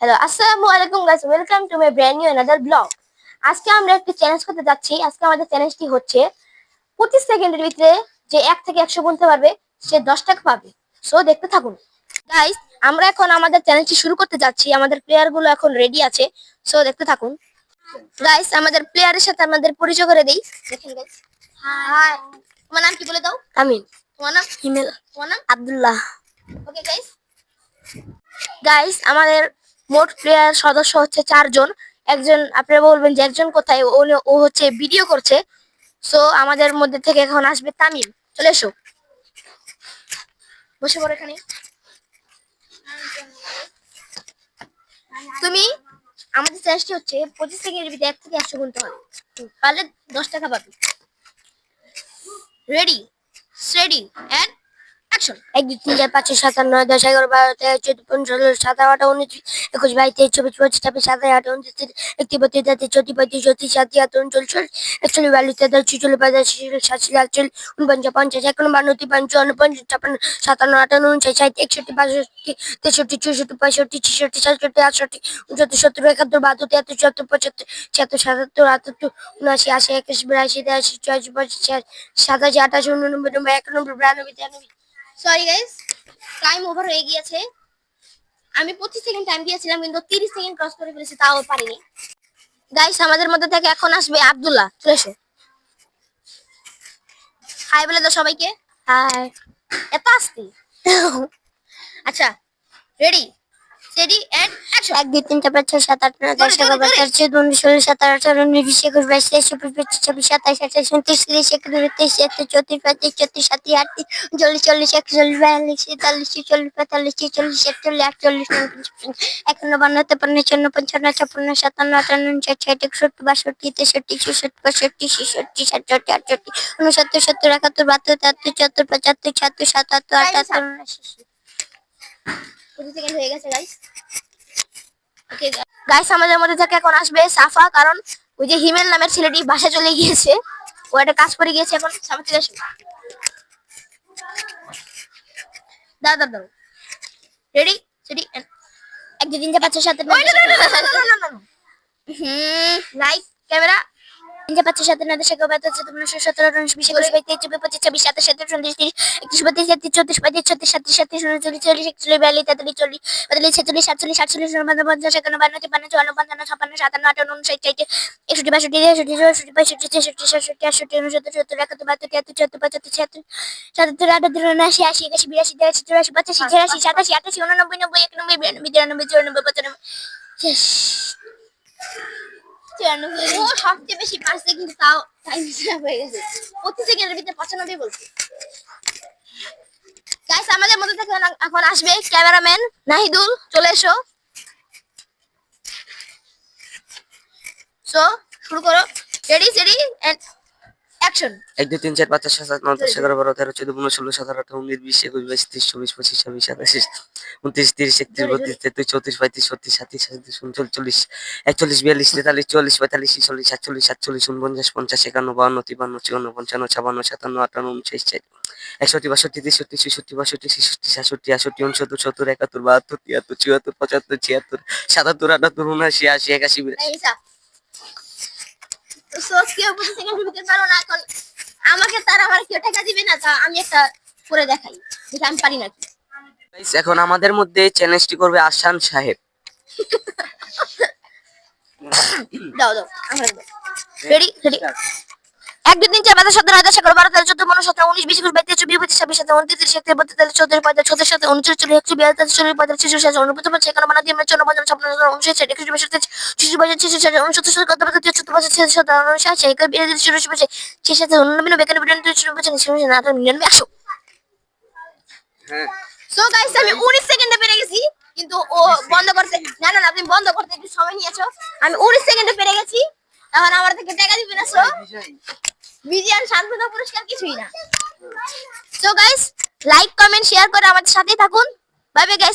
Hello আসসালামু আলাইকুম guys welcome to my brand new another blog আজকে আমরা একটি চ্যালেঞ্জ করতে যাচ্ছি। আজকে আমাদের চ্যালেঞ্জটি হচ্ছে পঁচিশ সেকেন্ডের ভিতরে যে এক থেকে একশো গুনতে পারবে সে দশ টাকা পাবে। সো দেখতে থাকুন। গাইস আমরা এখন আমাদের চ্যালেঞ্জটি শুরু করতে যাচ্ছি। আমাদের প্লেয়ারগুলো এখন রেডি আছে। সো দেখতে থাকুন। গাইস আমাদের প্লেয়ারের সাথে আমাদের পরিচয় করে দেই। দেখেন গাইস হাই তোমার নাম কি বলে দাও? আমিন তোমার নাম? হিমেল। তোমার নাম? আব্দুল্লাহ। ওকে গাইস গাইস আমাদের মোট প্লেয়ার সদস্য হচ্ছে চারজন। একজন, আপনারা বলবেন যে একজন কোথায়? ও হচ্ছে ভিডিও করছে। সো আমাদের মধ্যে থেকে এখন আসবে তামিম। চলে এসো। বসে পড়ো এখানে। তুমি, আমাদের চ্যালেঞ্জটি হচ্ছে পঁচিশ সেকেন্ডের ভিতরে এক থেকে একশো গুনতে হবে পারলে দশ টাকা পাবে। রেডি রেডি অ্যান্ড এক তিন চার পাঁচ ছয় সাত আট দশ এগারো বারো তেরো চোদ্দ পনেরো ষোলো সতেরো আঠারো উনিশ একুশ বাইশ তেইশ চব্বিশ পঁচিশ ছাব্বিশ সাতাশ আঠারো উনত্রিশ তিরিশ একত্রিশ বত্রিশ তেত্রিশ চৌত্রিশ পঁয়ত্রিশ চৌত্রিশ সাতত্রিশ আটত্রিশ উনচল্লিশ একচল্লিশ বিয়াল্লিশ তেতাল্লিশ ছিচল্লিশ পঁয়তাল্লিশ ছিচল্লিশ সাতচল্লিশ আটচল্লিশ উনপঞ্চাশ পঞ্চাশ একান্ন বান্ন চুয়ান্ন পঞ্চাশ ছাপ্পান্ন সাতান্ন আটান্ন উনষাট ষাট একষট্টি বাষট্টি তেষট্টি চৌষট্টি পঁয়ষট্টি ছেষট্টি সাতষট্টি আটষট্টি উনসত্তর সত্তর একাত্তর বাহাত্তর তিয়াত্তর চুয়াত্তর পঁচাত্তর ছিয়াত্তর সাতাত্তর আটাত্তর উনআশি আশি একাশি বিরাশি তিরাশি চুরাশি পঁচাশি সাতাশি আটাশি উননব্বই নব্বই একানব্বই বিরানব্বই তিরানব্বই সরি গাইস টাইম ওভার হয়ে গিয়েছে। আমি পঁচিশ সেকেন্ড টাইম দিয়েছিলাম কিন্তু তিরিশ সেকেন্ড ক্রস করে ফেলেছি তাও পারিনি। গাইস আমাদের মধ্যে থেকে এখন আসবে আবদুল্লাহ চলে এসো। হাই বলে দাও সবাইকে। হাই এত আসতি। আচ্ছা রেডি রেডি এন্ড অ্যাকশন এক দুই তিন চার পাঁচ ছয় সাত আট নয় দশ এগারো বারো তেরো চোদ্দ উনিশ ষোলো সতেরো আঠারো উনিশ বিশ একুশ বাইশ তেইশ চব্বিশ পঁচিশ ছাব্বিশ সাতাশ আঠাশ উনত্রিশ তিরিশ একত্রিশ তেইশ একত্রিশ চৌত্রিশ পঁয়ত্রিশ চৌত্রিশ সাতত্রিশ আটত্রিশ চল্লিশ চল্লিশ একচল্লিশ বিয়াল্লিশ তেতাল্লিশ ছেচল্লিশ পঁয়তাল্লিশ ছেচল্লিশ একচল্লিশ আটচল্লিশ একান্ন বান্ন তেপান্ন চুয়ান্ন পঞ্চান্ন ছাপ্পান্ন সাতান্ন আটান্ন ষাট একষট্টি বাষট্টি তেষট্টি ছেষট্টি পঁয়ষট্টি ছেষট্টি সাতষট্টি আটষট্টি উনসত্তর সত্তর একাত্তর বাহাত্তর তেহাত্তর চুয়াত্তর পঁচাত্তর ছিয়াত্তর সাতাত্তর আটাত্তর উনআশি পঁচিশ হয়ে গাইস আমাদের মধ্যে থেকে এখন আসবে সাফা কারণ ওই যে হিমেল নামের ছেলেটি বাসা চলে গিয়েছে ও একটা কাজ করে গিয়েছে এখন সামনে চলে আসবে দাঁড়া দাঁড়া রেডি এক দুই তিন চার পাঁচ ছয় সাত হুম লাইক ক্যামেরা তিন চার সাত নয় দশ এগারো বারো তেরো চৌদ্দ পনেরো সতেরো উনিশ বিশ একুশ বাইশ তেইশ চব্বিশ পঁচিশ, ছাব্বিশ, সাতাশ সাতাশ উনত্রিশ তিরিশ, একত্রিশ, বত্রিশ, তেত্রিশ, চৌত্রিশ, পঁয়ত্রিশ, ছত্রিশ, সাতত্রিশ সাতত্রিশ, উনচল্লিশ, চল্লিশ, একচল্লিশ বিয়াল্লিশ, তেতাল্লিশ, চল্লিশ, পঁয়তাল্লিশ, ছেচল্লিশ, সাতচল্লিশ আটচল্লিশ উনপঞ্চাশ পঞ্চাশ, একান্ন, বান্ন, তিপ্পান্ন, চুয়ান্ন, পঞ্চান্ন, ছাপ্পান্ন, সাতান্ন, আটান্ন উনষাট ষাট, একষট্টি, বাষট্টি তেষট্টি চৌষট্টি, পঁয়ষট্টি, ছেষট্টি সাতষট্টি আটষট্টি, উনসত্তর, সত্তর, একাত্তর, বাহাত্তর, তিয়াত্তর, চুয়াত্তর, পঁচাত্তর, ছিয়াত্তর, সাতাত্তর, আটাত্তর, উনআশি, আশি, একাশি, বিরাশি, তিরাশি, চুরাশি, পঁচাশি, ছিয়াশি, সাতাশি, আটাশি, উননব্বই, নব্বই, একানব্বই, বিরানব্বই, তিরানব্বই, চুরানব্বই, পঁচানব্বই, শেষ। সবচেয়ে বেশি পারছে কিন্তু তাও টাইম হয়ে গেছে। পঁচিশ সেকেন্ডের ভিতরে পঁচানব্বই বলছে। গাইস আমাদের মধ্যে থেকে এখন আসবে ক্যামেরাম্যান নাহিদুল। চলে এসো। সো শুরু করো। রেডি রেডি এন্ড অ্যাকশন এক দুই তিন চার পাঁচ ছয় সাত আট নয় দশ এগারো বারো তেরো চোদ্দ পনেরো ষোলো সতেরো আঠারো উনিশ বিশ একুশ বাইশ তেইশ চব্বিশ পঁচিশ ছাব্বিশ সাতাশ উনত্রিশ তিরিশ একত্রিশ বত্রিশ তেত্রিশ চৌত্রিশ পঁয়ত্রিশ ছত্রিশ সাতত্রিশ সাতত্রিশ উনচল্লিশ একচল্লিশ বিয়াল্লিশ তেতাল্লিশ চুয়াল্লিশ পঁয়তাল্লিশ ছিচল্লিশ সাতচল্লিশ সাতচল্লিশ উনপঞ্চাশ পঞ্চাশ একান্ন বাহান্ন তিপ্পান্ন চুয়ান্ন পঞ্চান্ন ছাপান্ন সাতান্ন আটান্ন উনষাট ষাট একষট্টি বাষট্টি তেষট্টি ছেষট্টি বাষট্টি ছেষট্টি সাতষট্টি আষট্টি উনসত্তর সত্তর একাত্তর বাহাত্তর তিয়াত্তর চুয়াত্তর পঁচাত্তর ছিয়াত্তর সাতাত্তর আটাত্তর উনআশি আশি একাশি বিরাশি। কেউ পারো না এখন আমাকে তার আমার কেউ টাকা দিবে না তা আমি একটা করে দেখাই যেটা আমি পারি নাকি? এখন আমাদের মধ্যে চ্যালেঞ্জটি করবে আসান সাহেব। দাও দাও আমরা রেডি রেডি এক দুই তিন চার পাঁচ সতেরো আঠাশ এগারো বারো তেরো চোদ্দ পনেরো সতেরো উনিশ বিশ একুশ বাইশ তেইশ চব্বিশ পঁচিশ ছাব্বিশ সাতাশ উনত্রিশ তিরিশ একত্রিশ বত্রিশ তেতাল্লিশ চৌত্রিশ পঁয়তাল্লিশ ছত্রিশ সাতাশ উনচল্লিশ চল্লিশ একশো বিয়াল্লিশ চল্লিশ পঁয়তাল্লিশ উনপঞ্চাশ পঞ্চাশ একান্ন চৌন্ন ছাপ্পান্ন সাতান্ন উনষাট ষাট বাষট্টি ষাট উনসত্তর উনষাট বিরাশি চুরাশি উননব্বই বিরানব্বই চুরানব্বই নিরানব্বই একশো হ্যাঁ। সো গাইস আমি 19 সেকেন্ডে পেরে গেছি কিন্তু ও বন্ধ করতে না না না তুমি বন্ধ করতে একটু সময় নিয়েছো। আমি 19 সেকেন্ডে পেরে গেছি এখন আমার থেকে টাকা দিবে না সো বিজয় শান্তনা পুরস্কার কিছুই না। So guys like comment share করে আমাদের সাথেই থাকুন। Bye bye guys